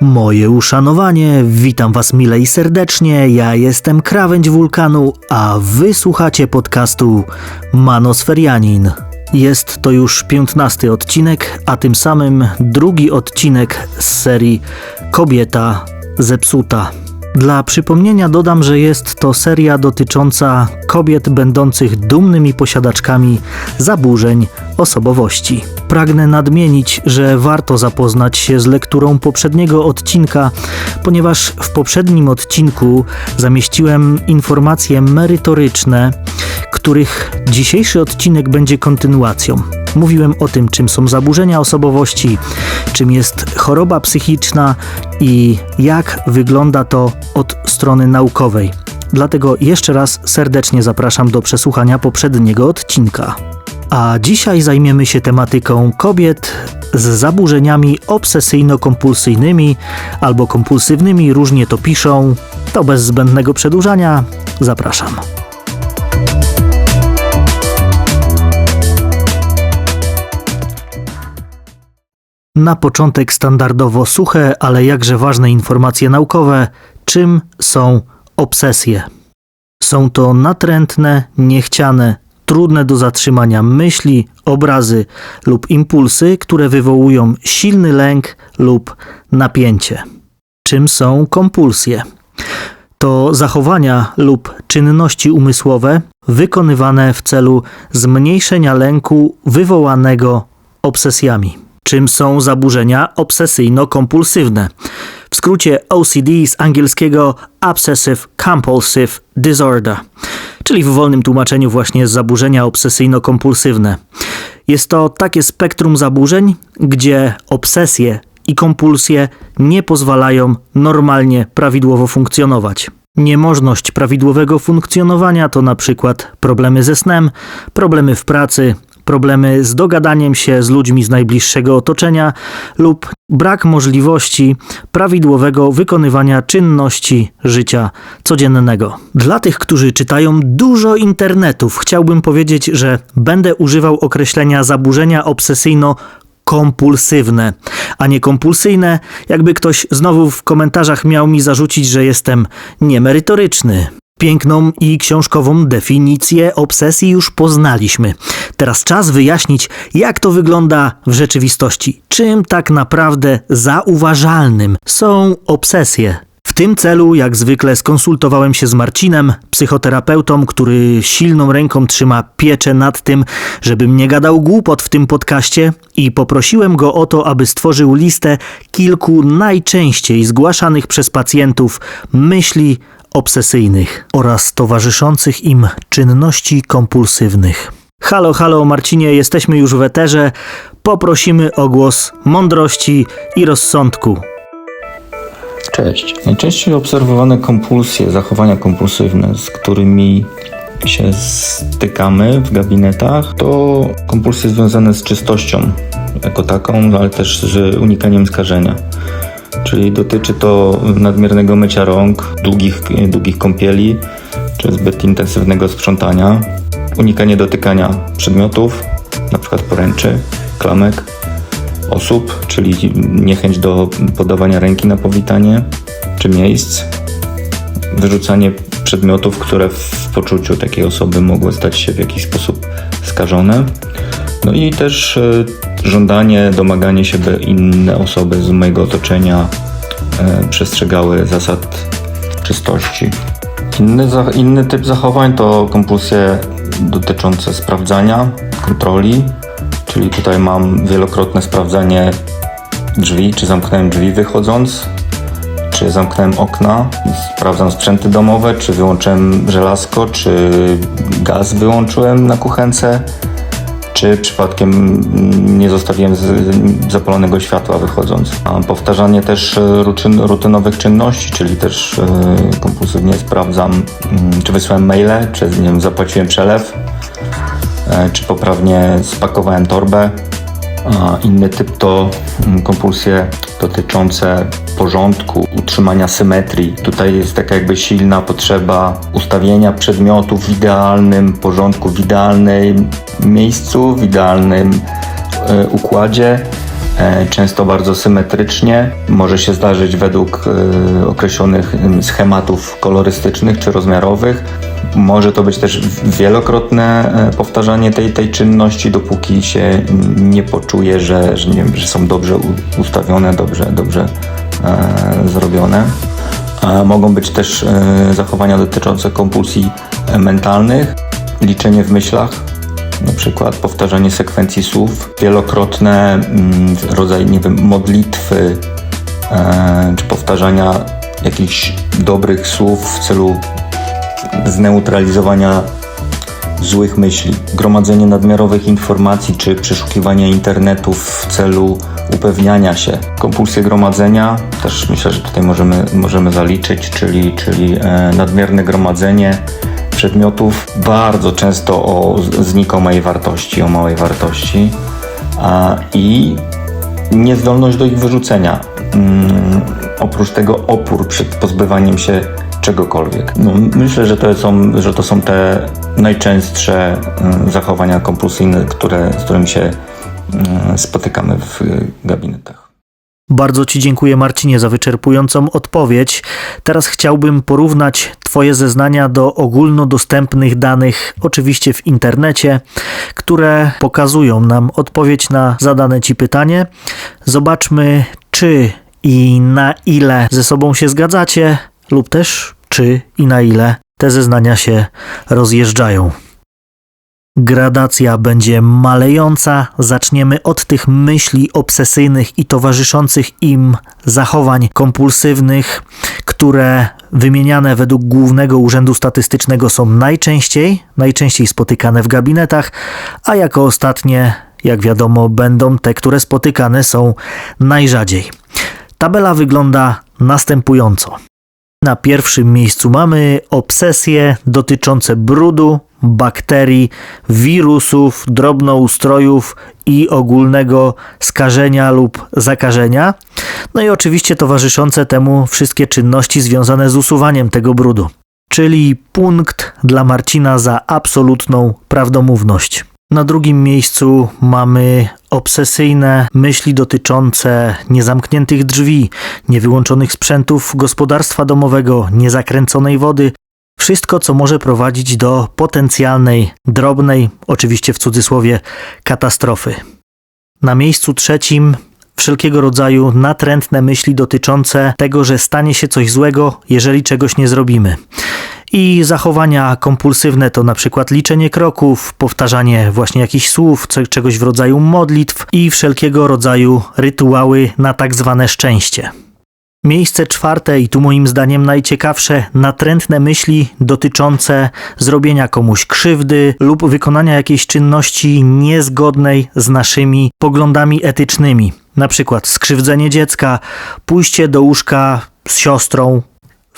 Moje uszanowanie, witam Was mile i serdecznie. Ja jestem krawędź wulkanu, a Wy słuchacie podcastu Manosferianin. Jest to już piętnasty odcinek, a tym samym drugi odcinek z serii Kobieta zepsuta. Dla przypomnienia dodam, że jest to seria dotycząca kobiet będących dumnymi posiadaczkami zaburzeń osobowości. Pragnę nadmienić, że warto zapoznać się z lekturą poprzedniego odcinka, ponieważ w poprzednim odcinku zamieściłem informacje merytoryczne, których dzisiejszy odcinek będzie kontynuacją. Mówiłem o tym, czym są zaburzenia osobowości, czym jest choroba psychiczna i jak wygląda to od strony naukowej. Dlatego jeszcze raz serdecznie zapraszam do przesłuchania poprzedniego odcinka. A dzisiaj zajmiemy się tematyką kobiet z zaburzeniami obsesyjno-kompulsyjnymi albo kompulsywnymi, różnie to piszą. To bez zbędnego przedłużania, zapraszam. Na początek standardowo suche, ale jakże ważne informacje naukowe, czym są obsesje. Są to natrętne, niechciane, trudne do zatrzymania myśli, obrazy lub impulsy, które wywołują silny lęk lub napięcie. Czym są kompulsje? To zachowania lub czynności umysłowe wykonywane w celu zmniejszenia lęku wywołanego obsesjami. Czym są zaburzenia obsesyjno-kompulsywne? W skrócie OCD z angielskiego Obsessive Compulsive Disorder, czyli w wolnym tłumaczeniu właśnie zaburzenia obsesyjno-kompulsywne. Jest to takie spektrum zaburzeń, gdzie obsesje i kompulsje nie pozwalają normalnie, prawidłowo funkcjonować. Niemożność prawidłowego funkcjonowania to na przykład problemy ze snem, problemy w pracy, problemy z dogadaniem się z ludźmi z najbliższego otoczenia lub brak możliwości prawidłowego wykonywania czynności życia codziennego. Dla tych, którzy czytają dużo internetów, chciałbym powiedzieć, że będę używał określenia zaburzenia obsesyjno kompulsywne, a nie kompulsyjne, jakby ktoś znowu w komentarzach miał mi zarzucić, że jestem niemerytoryczny. Piękną i książkową definicję obsesji już poznaliśmy. Teraz czas wyjaśnić, jak to wygląda w rzeczywistości. Czym tak naprawdę zauważalnym są obsesje. W tym celu, jak zwykle, skonsultowałem się z Marcinem, psychoterapeutą, który silną ręką trzyma pieczę nad tym, żebym nie gadał głupot w tym podcaście i poprosiłem go o to, aby stworzył listę kilku najczęściej zgłaszanych przez pacjentów myśli obsesyjnych oraz towarzyszących im czynności kompulsywnych. Halo, halo, Marcinie, jesteśmy już w eterze. Poprosimy o głos mądrości i rozsądku. Cześć. Najczęściej obserwowane kompulsje, zachowania kompulsywne, z którymi się stykamy w gabinetach, to kompulsje związane z czystością jako taką, ale też z unikaniem skażenia. Czyli dotyczy to nadmiernego mycia rąk, długich, długich kąpieli czy zbyt intensywnego sprzątania, unikanie dotykania przedmiotów, np. poręczy, klamek, osób, czyli niechęć do podawania ręki na powitanie czy miejsc, wyrzucanie przedmiotów, które w poczuciu takiej osoby mogły stać się w jakiś sposób skażone. No i też e, żądanie, domaganie się, by inne osoby z mojego otoczenia e, przestrzegały zasad czystości. Inny, inny typ zachowań to kompulsje dotyczące sprawdzania, kontroli, czyli tutaj mam wielokrotne sprawdzanie drzwi, czy zamknąłem drzwi wychodząc, czy zamknąłem okna, sprawdzam sprzęty domowe, czy wyłączyłem żelazko, czy gaz wyłączyłem na kuchence, czy przypadkiem nie zostawiłem zapalonego światła wychodząc. A powtarzanie też rutynowych czynności, czyli też e, kompulsywnie sprawdzam, mm, czy wysłałem maile, czy nie wiem, zapłaciłem przelew, e, czy poprawnie spakowałem torbę, inny typ to mm, kompulsje dotyczące porządku, utrzymania symetrii. Tutaj jest taka jakby silna potrzeba ustawienia przedmiotów w idealnym porządku, w idealnym miejscu, w idealnym e, układzie. E, Często bardzo symetrycznie. Może się zdarzyć według e, określonych em, schematów kolorystycznych czy rozmiarowych. Może to być też wielokrotne e, powtarzanie tej, tej czynności, dopóki się nie poczuje, że, że, nie wiem, że są dobrze ustawione, dobrze, dobrze zrobione. Mogą być też zachowania dotyczące kompulsji mentalnych, liczenie w myślach, na przykład powtarzanie sekwencji słów, wielokrotne mm, rodzaj, nie wiem, modlitwy, e, czy powtarzania jakichś dobrych słów w celu zneutralizowania złych myśli, gromadzenie nadmiarowych informacji czy przeszukiwanie internetu w celu upewniania się. Kompulsje gromadzenia też myślę, że tutaj możemy, możemy zaliczyć, czyli, czyli e, nadmierne gromadzenie przedmiotów bardzo często o znikomej wartości, o małej wartości a, i niezdolność do ich wyrzucenia. Mm, oprócz tego opór przed pozbywaniem się czegokolwiek. No, myślę, że to, są, że to są te najczęstsze mm, zachowania kompulsyjne, które, z którymi się mm, spotykamy w gabinetach. Bardzo Ci dziękuję, Marcinie, za wyczerpującą odpowiedź. Teraz chciałbym porównać Twoje zeznania do ogólnodostępnych danych, oczywiście w internecie, które pokazują nam odpowiedź na zadane Ci pytanie. Zobaczmy, czy i na ile ze sobą się zgadzacie, lub też czy i na ile te zeznania się rozjeżdżają. Gradacja będzie malejąca. Zaczniemy od tych myśli obsesyjnych i towarzyszących im zachowań kompulsywnych, które wymieniane według Głównego Urzędu Statystycznego są najczęściej, najczęściej spotykane w gabinetach, a jako ostatnie, jak wiadomo, będą te, które spotykane są najrzadziej. Tabela wygląda następująco. Na pierwszym miejscu mamy obsesje dotyczące brudu, bakterii, wirusów, drobnoustrojów i ogólnego skażenia lub zakażenia. No i oczywiście towarzyszące temu wszystkie czynności związane z usuwaniem tego brudu. Czyli punkt dla Marcina za absolutną prawdomówność. Na drugim miejscu mamy obsesyjne myśli dotyczące niezamkniętych drzwi, niewyłączonych sprzętów gospodarstwa domowego, niezakręconej wody, wszystko, co może prowadzić do potencjalnej, drobnej, oczywiście w cudzysłowie, katastrofy. Na miejscu trzecim wszelkiego rodzaju natrętne myśli dotyczące tego, że stanie się coś złego, jeżeli czegoś nie zrobimy. I zachowania kompulsywne to na przykład liczenie kroków, powtarzanie właśnie jakichś słów, czegoś w rodzaju modlitw i wszelkiego rodzaju rytuały na tak zwane szczęście. Miejsce czwarte i tu moim zdaniem najciekawsze, natrętne myśli dotyczące zrobienia komuś krzywdy lub wykonania jakiejś czynności niezgodnej z naszymi poglądami etycznymi. Na przykład skrzywdzenie dziecka, pójście do łóżka z siostrą.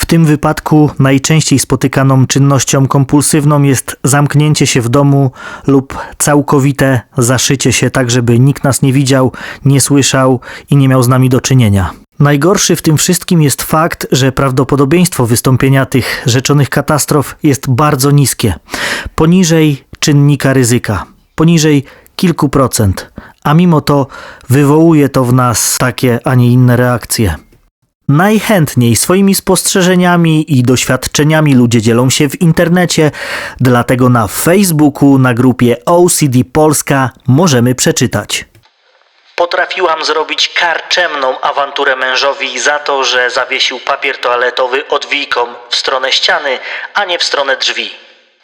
W tym wypadku najczęściej spotykaną czynnością kompulsywną jest zamknięcie się w domu lub całkowite zaszycie się tak, żeby nikt nas nie widział, nie słyszał i nie miał z nami do czynienia. Najgorszy w tym wszystkim jest fakt, że prawdopodobieństwo wystąpienia tych rzeczonych katastrof jest bardzo niskie. Poniżej czynnika ryzyka, poniżej kilku procent, a mimo to wywołuje to w nas takie, a nie inne reakcje. Najchętniej swoimi spostrzeżeniami i doświadczeniami ludzie dzielą się w internecie, dlatego na Facebooku na grupie OCD Polska możemy przeczytać. Potrafiłam zrobić karczemną awanturę mężowi za to, że zawiesił papier toaletowy odwijką w stronę ściany, a nie w stronę drzwi.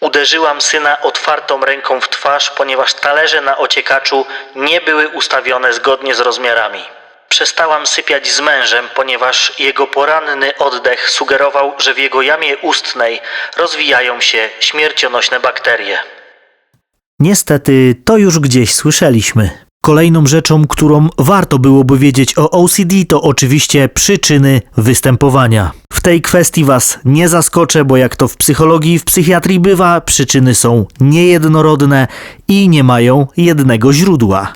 Uderzyłam syna otwartą ręką w twarz, ponieważ talerze na ociekaczu nie były ustawione zgodnie z rozmiarami. Przestałam sypiać z mężem, ponieważ jego poranny oddech sugerował, że w jego jamie ustnej rozwijają się śmiercionośne bakterie. Niestety, to już gdzieś słyszeliśmy. Kolejną rzeczą, którą warto byłoby wiedzieć o OCD, to oczywiście przyczyny występowania. W tej kwestii Was nie zaskoczę, bo jak to w psychologii i w psychiatrii bywa, przyczyny są niejednorodne i nie mają jednego źródła.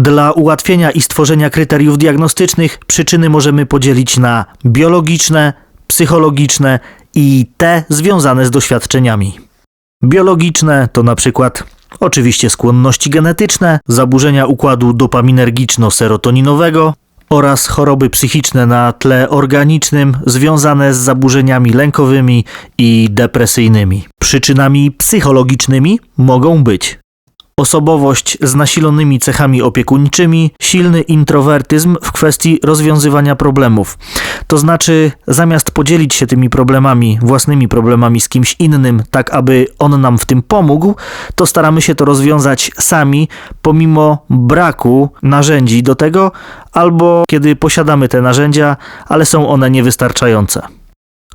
Dla ułatwienia i stworzenia kryteriów diagnostycznych przyczyny możemy podzielić na biologiczne, psychologiczne i te związane z doświadczeniami. Biologiczne to na przykład oczywiście skłonności genetyczne, zaburzenia układu dopaminergiczno-serotoninowego oraz choroby psychiczne na tle organicznym związane z zaburzeniami lękowymi i depresyjnymi. Przyczynami psychologicznymi mogą być osobowość z nasilonymi cechami opiekuńczymi, silny introwertyzm w kwestii rozwiązywania problemów. To znaczy, zamiast podzielić się tymi problemami, własnymi problemami z kimś innym, tak aby on nam w tym pomógł, to staramy się to rozwiązać sami, pomimo braku narzędzi do tego, albo kiedy posiadamy te narzędzia, ale są one niewystarczające.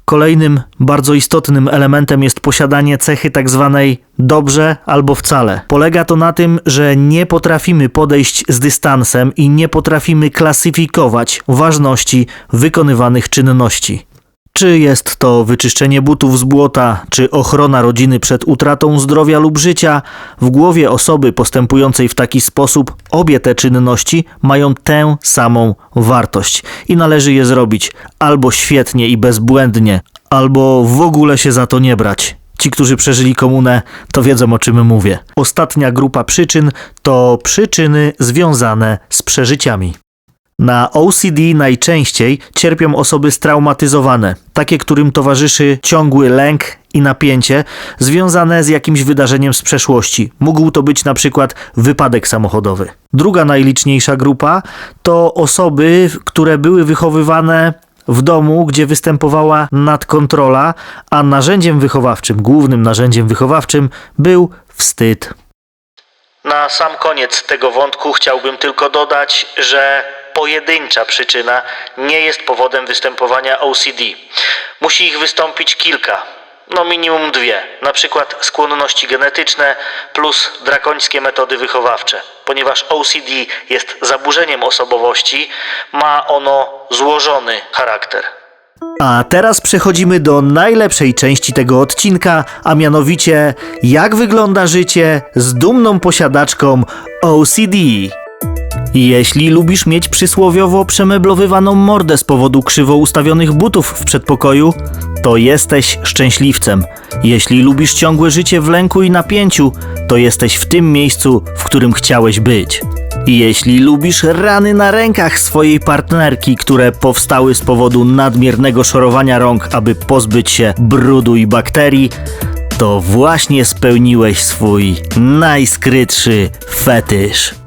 Kolejnym bardzo istotnym elementem jest posiadanie cechy tak zwanej dobrze albo wcale. Polega to na tym, że nie potrafimy podejść z dystansem i nie potrafimy klasyfikować ważności wykonywanych czynności. Czy jest to wyczyszczenie butów z błota, czy ochrona rodziny przed utratą zdrowia lub życia, w głowie osoby postępującej w taki sposób obie te czynności mają tę samą wartość i należy je zrobić albo świetnie i bezbłędnie, albo w ogóle się za to nie brać. Ci, którzy przeżyli komunę, to wiedzą o czym mówię. Ostatnia grupa przyczyn to przyczyny związane z przeżyciami. Na OCD najczęściej cierpią osoby straumatyzowane, takie, którym towarzyszy ciągły lęk i napięcie związane z jakimś wydarzeniem z przeszłości. Mógł to być na przykład wypadek samochodowy. Druga najliczniejsza grupa to osoby, które były wychowywane w domu, gdzie występowała nadkontrola, a narzędziem wychowawczym, głównym narzędziem wychowawczym był wstyd. Na sam koniec tego wątku chciałbym tylko dodać, że pojedyncza przyczyna nie jest powodem występowania OCD. Musi ich wystąpić kilka, no minimum dwie, na przykład skłonności genetyczne plus drakońskie metody wychowawcze. Ponieważ OCD jest zaburzeniem osobowości, ma ono złożony charakter. A teraz przechodzimy do najlepszej części tego odcinka, a mianowicie jak wygląda życie z dumną posiadaczką OCD. Jeśli lubisz mieć przysłowiowo przemeblowywaną mordę z powodu krzywo ustawionych butów w przedpokoju, to jesteś szczęśliwcem. Jeśli lubisz ciągłe życie w lęku i napięciu, to jesteś w tym miejscu, w którym chciałeś być. Jeśli lubisz rany na rękach swojej partnerki, które powstały z powodu nadmiernego szorowania rąk, aby pozbyć się brudu i bakterii, to właśnie spełniłeś swój najskrytszy fetysz.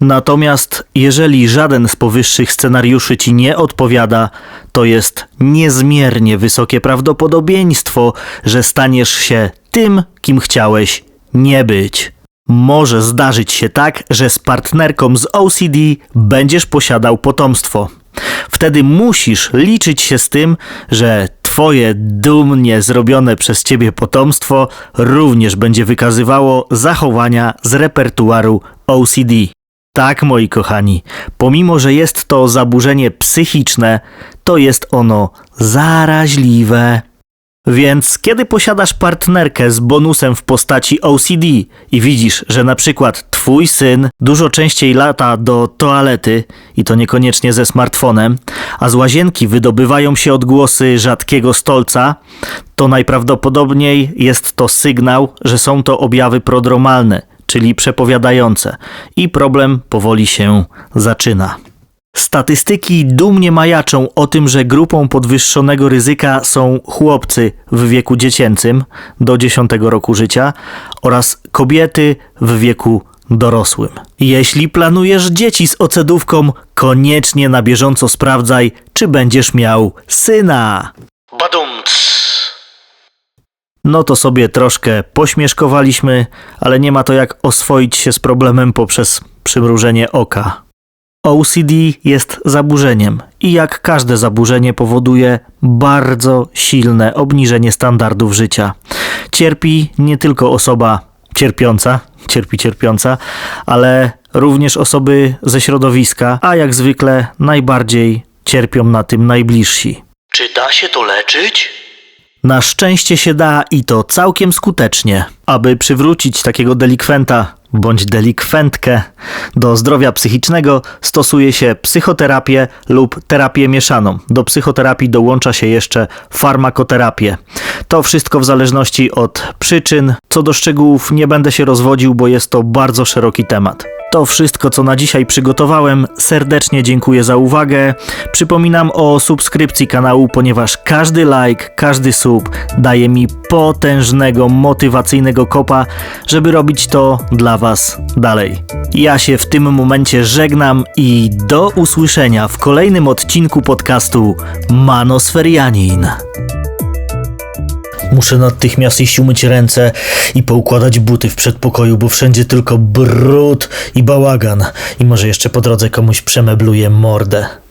Natomiast jeżeli żaden z powyższych scenariuszy ci nie odpowiada, to jest niezmiernie wysokie prawdopodobieństwo, że staniesz się tym, kim chciałeś nie być. Może zdarzyć się tak, że z partnerką z OCD będziesz posiadał potomstwo. Wtedy musisz liczyć się z tym, że twoje dumnie zrobione przez ciebie potomstwo również będzie wykazywało zachowania z repertuaru OCD. Tak, moi kochani, pomimo że jest to zaburzenie psychiczne, to jest ono zaraźliwe. Więc kiedy posiadasz partnerkę z bonusem w postaci OCD i widzisz, że na przykład twój syn dużo częściej lata do toalety i to niekoniecznie ze smartfonem, a z łazienki wydobywają się odgłosy rzadkiego stolca, to najprawdopodobniej jest to sygnał, że są to objawy prodromalne, czyli przepowiadające i problem powoli się zaczyna. Statystyki dumnie majaczą o tym, że grupą podwyższonego ryzyka są chłopcy w wieku dziecięcym do 10 roku życia oraz kobiety w wieku dorosłym. Jeśli planujesz dzieci z ocedówką, koniecznie na bieżąco sprawdzaj, czy będziesz miał syna. Badumc. No to sobie troszkę pośmieszkowaliśmy, ale nie ma to jak oswoić się z problemem poprzez przymrużenie oka. OCD jest zaburzeniem i jak każde zaburzenie powoduje bardzo silne obniżenie standardów życia. Cierpi nie tylko osoba cierpiąca, cierpi cierpiąca, ale również osoby ze środowiska, a jak zwykle najbardziej cierpią na tym najbliżsi. Czy da się to leczyć? Na szczęście się da i to całkiem skutecznie. Aby przywrócić takiego delikwenta bądź delikwentkę. Do zdrowia psychicznego stosuje się psychoterapię lub terapię mieszaną. Do psychoterapii dołącza się jeszcze farmakoterapię. To wszystko w zależności od przyczyn. Co do szczegółów nie będę się rozwodził, bo jest to bardzo szeroki temat. To wszystko, co na dzisiaj przygotowałem. Serdecznie dziękuję za uwagę. Przypominam o subskrypcji kanału, ponieważ każdy like, każdy sub daje mi potężnego, motywacyjnego kopa, żeby robić to dla Was dalej. Ja się w tym momencie żegnam i do usłyszenia w kolejnym odcinku podcastu Manosferianin. Muszę natychmiast iść umyć ręce i poukładać buty w przedpokoju, bo wszędzie tylko brud i bałagan. I może jeszcze po drodze komuś przemebluję mordę.